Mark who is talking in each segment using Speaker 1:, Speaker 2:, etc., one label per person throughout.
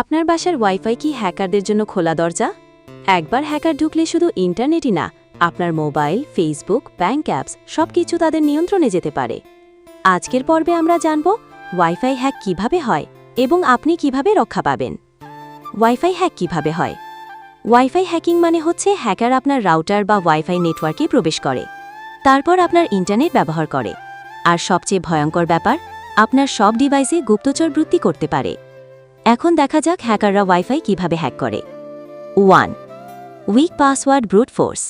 Speaker 1: আপনার বাসার ওয়াইফাই কি হ্যাকারদের জন্য খোলা দরজা? একবার হ্যাকার ঢুকলে শুধু ইন্টারনেটই না, আপনার মোবাইল, ফেসবুক ব্যাঙ্ক অ্যাপস, সবকিছু তাদের নিয়ন্ত্রণে যেতে পারে। আজকের পর্বে আমরা জানব ওয়াইফাই হ্যাক কীভাবে হয় এবং আপনি কীভাবে রক্ষা পাবেন। ওয়াইফাই হ্যাক কীভাবে হয়? ওয়াইফাই হ্যাকিং মানে হচ্ছে হ্যাকার আপনার রাউটার বা ওয়াইফাই নেটওয়ার্কে প্রবেশ করে, তারপর আপনার ইন্টারনেট ব্যবহার করে। আর সবচেয়ে ভয়ঙ্কর ব্যাপার, আপনার সব ডিভাইসে গুপ্তচর বৃত্তি করতে পারে। এখন দেখা যাক হ্যাকাররা ওয়াইফাই কীভাবে হ্যাক করে। One week password brute force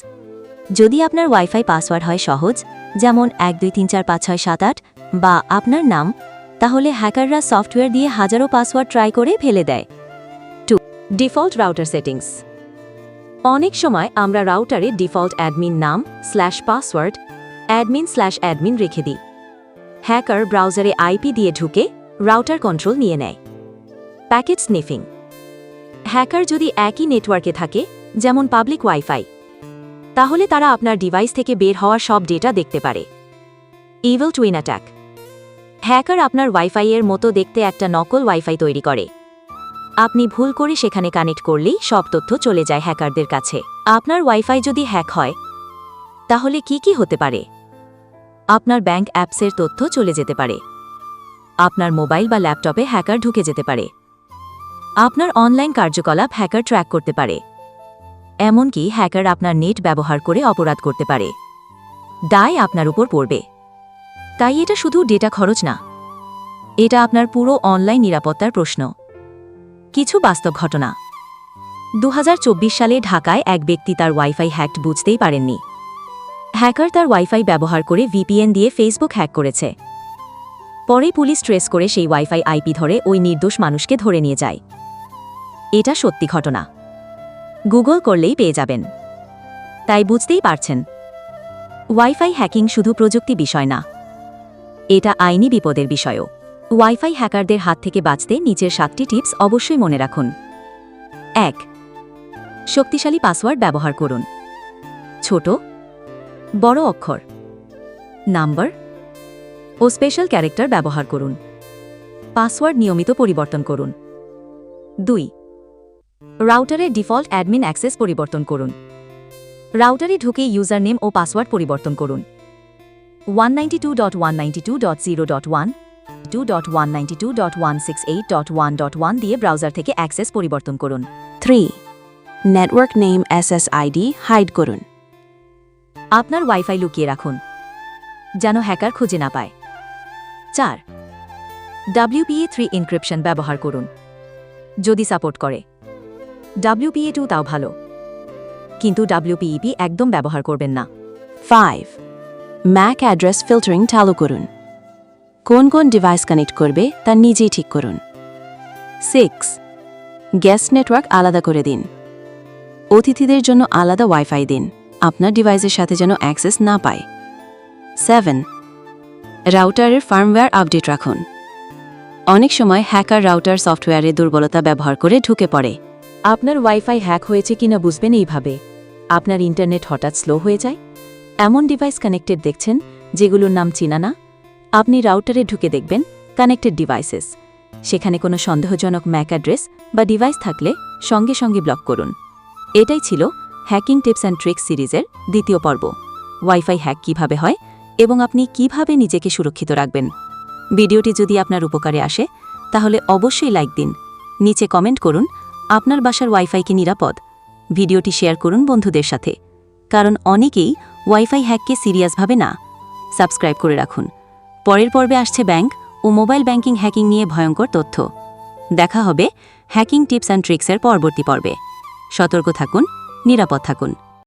Speaker 1: যদি আপনার ওয়াইফাই পাসওয়ার্ড হয় সহজ, যেমন এক, দুই, তিন, চার, পাঁচ, ছয়, সাত, আট বা আপনার নাম, তাহলে হ্যাকাররা সফটওয়্যার দিয়ে হাজারো পাসওয়ার্ড ট্রাই করে ফেলে দেয়। টু ডিফল্ট রাউটার সেটিংস অনেক সময় আমরা রাউটারে ডিফল্ট অ্যাডমিন নাম slash password admin slash admin রেখে দিই। হ্যাকার ব্রাউজারে আইপি দিয়ে ঢুকে রাউটার কন্ট্রোল নিয়ে নেয়। Packet sniffing. হ্যাকার যদি একই নেটওয়ার্কে থাকে, যেমন পাবলিক ওয়াইফাই, তাহলে তারা আপনার ডিভাইস থেকে বের হওয়া সব ডেটা দেখতে পারে। Evil twin attack. হ্যাকার আপনার ওয়াইফাইয়ের মতো দেখতে একটা নকল ওয়াইফাই তৈরি করে। আপনি ভুল করে সেখানে কানেক্ট করলেই সব তথ্য চলে যায় হ্যাকারদের কাছে। আপনার ওয়াইফাই যদি হ্যাক হয়, তাহলে কি কি হতে পারে? আপনার ব্যাংক অ্যাপসের তথ্য চলে যেতে পারে। আপনার মোবাইল বা ল্যাপটপে হ্যাকার ঢুকে যেতে পারে। আপনার অনলাইন কার্যকলাপ হ্যাকার ট্র্যাক করতে পারে। এমনকি হ্যাকার আপনার নেট ব্যবহার করে অপরাধ করতে পারে। দায় আপনার উপর পড়বে। তাই এটা শুধু ডেটা খরচ না। এটা আপনার পুরো অনলাইন নিরাপত্তার প্রশ্ন। কিছু বাস্তব ঘটনা। দু হাজার চব্বিশ সালে ঢাকায় এক ব্যক্তি তার ওয়াইফাই হ্যাকড বুঝতেই পারেননি। হ্যাকার তার ওয়াইফাই ব্যবহার করে ভিপিএন দিয়ে ফেসবুক হ্যাক করেছে। পরে পুলিশ ট্রেস করে সেই ওয়াইফাই আইপি ধরে ওই নির্দোষ মানুষকে ধরে নিয়ে যায়। এটা সত্যি ঘটনা। গুগল করলেই পেয়ে যাবেন। তাই বুঝতেই পারছেন। ওয়াইফাই হ্যাকিং শুধু প্রযুক্তি বিষয় না। এটা আইনি বিপদের বিষয়ও। ওয়াইফাই হ্যাকারদের হাত থেকে বাঁচতে নিচের সাতটি টিপস অবশ্যই মনে রাখুন। এক, শক্তিশালী পাসওয়ার্ড ব্যবহার করুন। ছোট, বড় অক্ষর, নাম্বার ও স্পেশাল ক্যারেক্টার ব্যবহার করুন। পাসওয়ার্ড নিয়মিত পরিবর্তন করুন। দুই রাউটারের ডিফল্ট অ্যাডমিন অ্যাক্সেস পরিবর্তন করুন। রাউটারে ঢুকে ইউজার নেম ও পাসওয়ার্ড পরিবর্তন করুন। One ninety two dot one ninety two dot zero dot one two dot one ninety two dot one six eight dot one dot one দিয়ে ব্রাউজার থেকে access পরিবর্তন করুন।
Speaker 2: Three network name SSID hide করুন।
Speaker 1: আপনার wifi লুকিয়ে রাখুন যেন hacker খুঁজে না পায়। চার ডাব্লিউপিএ থ্রি ইনক্রিপশন ব্যবহার করুন যদি সাপোর্ট করে। ডাব্লিউপিএ টু তাও ভালো। কিন্তু ডাব্লিউপিইপি একদম ব্যবহার করবেন না।
Speaker 2: ফাইভ ম্যাক অ্যাড্রেস ফিল্টারিং চালু করুন। কোন কোন ডিভাইস কানেক্ট করবে তা নিজেই ঠিক করুন। সিক্স গ্যাস নেটওয়ার্ক আলাদা করে দিন। অতিথিদের জন্য আলাদা ওয়াইফাই দিন। আপনার ডিভাইসের সাথে যেন অ্যাক্সেস না পায়। সেভেন রাউটারের ফার্মওয়্যার আপডেট রাখুন। অনেক সময় হ্যাকার রাউটার সফটওয়্যারের দুর্বলতা ব্যবহার করে ঢুকে পড়ে।
Speaker 1: আপনার ওয়াইফাই হ্যাক হয়েছে কিনা বুঝবেন এইভাবে। আপনার ইন্টারনেট হঠাৎ স্লো হয়ে যায়। এমন ডিভাইস কানেক্টেড দেখছেন, যেগুলোর নাম চিনা না। আপনি রাউটারে ঢুকে দেখবেন, কানেক্টেড ডিভাইসেস। সেখানে কোনো সন্দেহজনক ম্যাক অ্যাড্রেস বা ডিভাইস থাকলে সঙ্গে সঙ্গে ব্লক করুন। এটাই ছিল হ্যাকিং টিপস অ্যান্ড ট্রিক্স সিরিজের দ্বিতীয় পর্ব। ওয়াইফাই হ্যাক কীভাবে হয় এবং আপনি কীভাবে নিজেকে সুরক্ষিত রাখবেন? ভিডিওটি যদি আপনার উপকারে আসে, তাহলে অবশ্যই লাইক দিন। নিচে কমেন্ট করুন আপনার বাসার ওয়াইফাই কি নিরাপদ? ভিডিওটি শেয়ার করুন বন্ধুদের সাথে। কারণ অনেকেই ওয়াইফাই হ্যাককে সিরিয়াসভাবে না। সাবস্ক্রাইব করে রাখুন। পরের পর্বে আসছে ব্যাংক ও মোবাইল ব্যাংকিং হ্যাকিং নিয়ে ভয়ঙ্কর তথ্য। দেখা হবে হ্যাকিং টিপস অ্যান্ড ট্রিক্সের পরবর্তী পর্বে। সতর্ক থাকুন, নিরাপদ থাকুন।